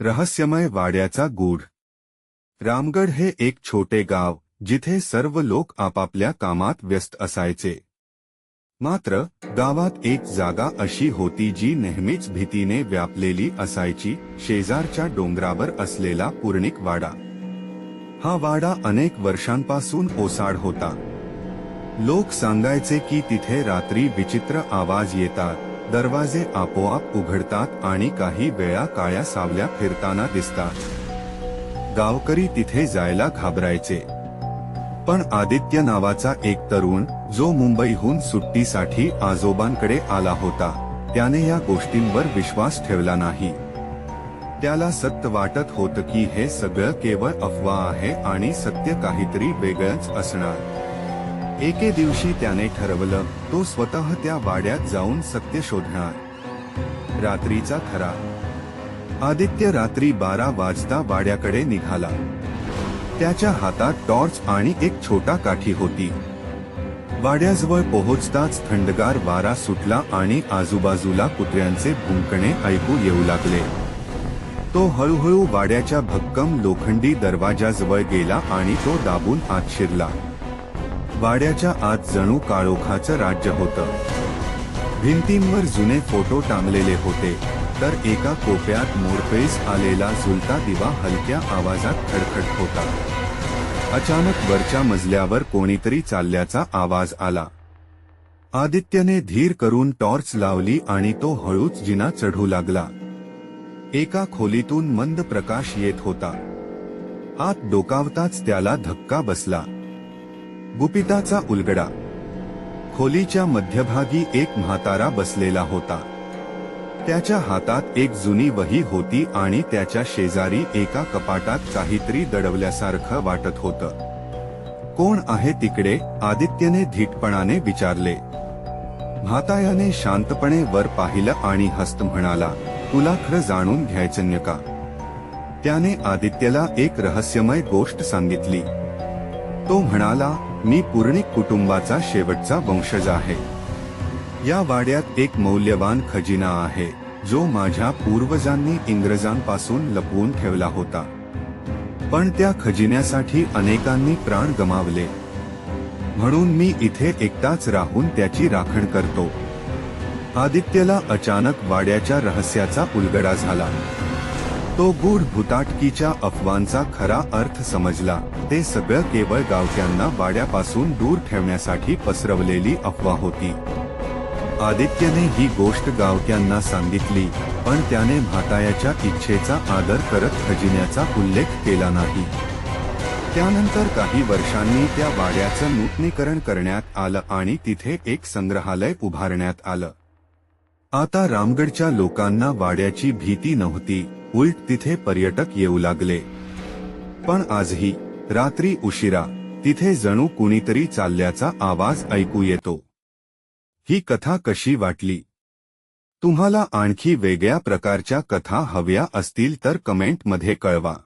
रहस्यमय वाड्याचा गूढ. रामगड हे एक छोटे गाव जिथे सर्व लोक आपापल्या कामात व्यस्त असायचे. मात्र गावात एक जागा अशी होती जी नेहमीच भीतीने व्यापलेली असायची शेजारच्या डोंगरावर असलेला पूर्णिक वाडा. हा वाडा अनेक वर्षांपासून ओसाड होता. लोक सांगायचे की तिथे रात्री विचित्र आवाज येतात. दरवाजे आपोआप उघडतात आणि काही वेळा काळ्या सावल्या फिरताना दिसतात. गावकरी तिथे जायला घाबरायचे. पण आदित्य नावाचा एक तरुण जो मुंबईहून सुट्टीसाठी आजोबांकडे आला होता त्याने या गोष्टींवर विश्वास ठेवला नाही. त्याला सत्य वाटत होतं की हे सगळं केवळ अफवा आहे आणि सत्य काहीतरी वेगळंच असणार. एके दिवशी त्याने ठरवलं तो स्वतः त्या वाड्यात जाऊन सत्य शोधणार. रात्रीचा खरा. आदित्य रात्री बारा वाजता वाड्याकडे निघाला. त्याच्या हातात टॉर्च आणि एक छोटा काठी होती. वाड्याजवळ पोहोचताच थंडगार वारा सुटला आणि आजूबाजूला कुत्र्यांचे भुंकणे ऐकू येऊ लागले. तो हळूहळू वाड्याच्या भक्कम लोखंडी दरवाजाजवळ गेला आणि तो दाबून आत शिरला. वाड्याच्या आत जणू काळोखाचं राज्य होतं. भिंतींवर जुने फोटो टांगलेले होते तर एका कोप्यात मोरपेस आलेला झुलता दिवा हलक्या आवाजात खडखड होता. अचानक वरच्या मजल्यावर कोणीतरी चालल्याचा आवाज आला. आदित्यने धीर करून टॉर्च लावली आणि तो हळूच जिना चढू लागला. एका खोलीतून मंद प्रकाश येत होता. आत डोकावताच त्याला धक्का बसला. गुपिताचा उलगडा. खोलीच्या मध्यभागी एक म्हातारा बसलेला होता. त्याच्या हातात एक जुनी वही होती आणि त्याच्या शेजारी एका कपाटात काहीतरी दडवल्यासारखं वाटत होतं. कोण आहे तिकडे? आदित्यने धीटपणाने विचारले. म्हातायाने शांतपणे वर पाहिलं आणि हस्त म्हणाला तुला खरं जाणून घ्यायचं का त्याने आदित्यला एक रहस्यमय गोष्ट सांगितली. तो म्हणाला मी पूर्णिक कुटुंबाचा शेवटचा वंशज आहे. या वाड्यात एक मौल्यवान खजिना आहे जो माझ्या पूर्वजांनी इंग्रजांपासून लपवून ठेवला होता. पण त्या खजिन्यासाठी अनेकांनी प्राण गमावले. म्हणून मी इथे एकटाच राहून त्याची राखण करतो. आदित्यला अचानक वाड्याच्या रहस्याचा उलगडा झाला. तो गूढ भूताटकीच्या अफवांचा खरा अर्थ समजला. ते सगळं केवळ गावक्यांना वाड्यापासून दूर ठेवण्यासाठी पसरवलेली अफवा होती. आदित्यने ही गोष्ट गावक्यांना सांगितली पण त्याने म्हातायाच्या इच्छेचा आदर करत खजिन्याचा उल्लेख केला नाही. त्यानंतर काही वर्षांनी त्या वाड्याचं नूतनीकरण करण्यात आलं आणि तिथे एक संग्रहालय उभारण्यात आलं. आता रामगडच्या लोकांना वाड्याची भीती नव्हती. उलट तिथे पर्यटक येऊ लागले. पण आजही रात्री उशिरा तिथे जणू कुणीतरी चालल्याचा आवाज ऐकू येतो. ही कथा कशी वाटली? तुम्हाला आणखी वेगळ्या प्रकारच्या कथा हव्या असतील तर कमेंटमध्ये कळवा.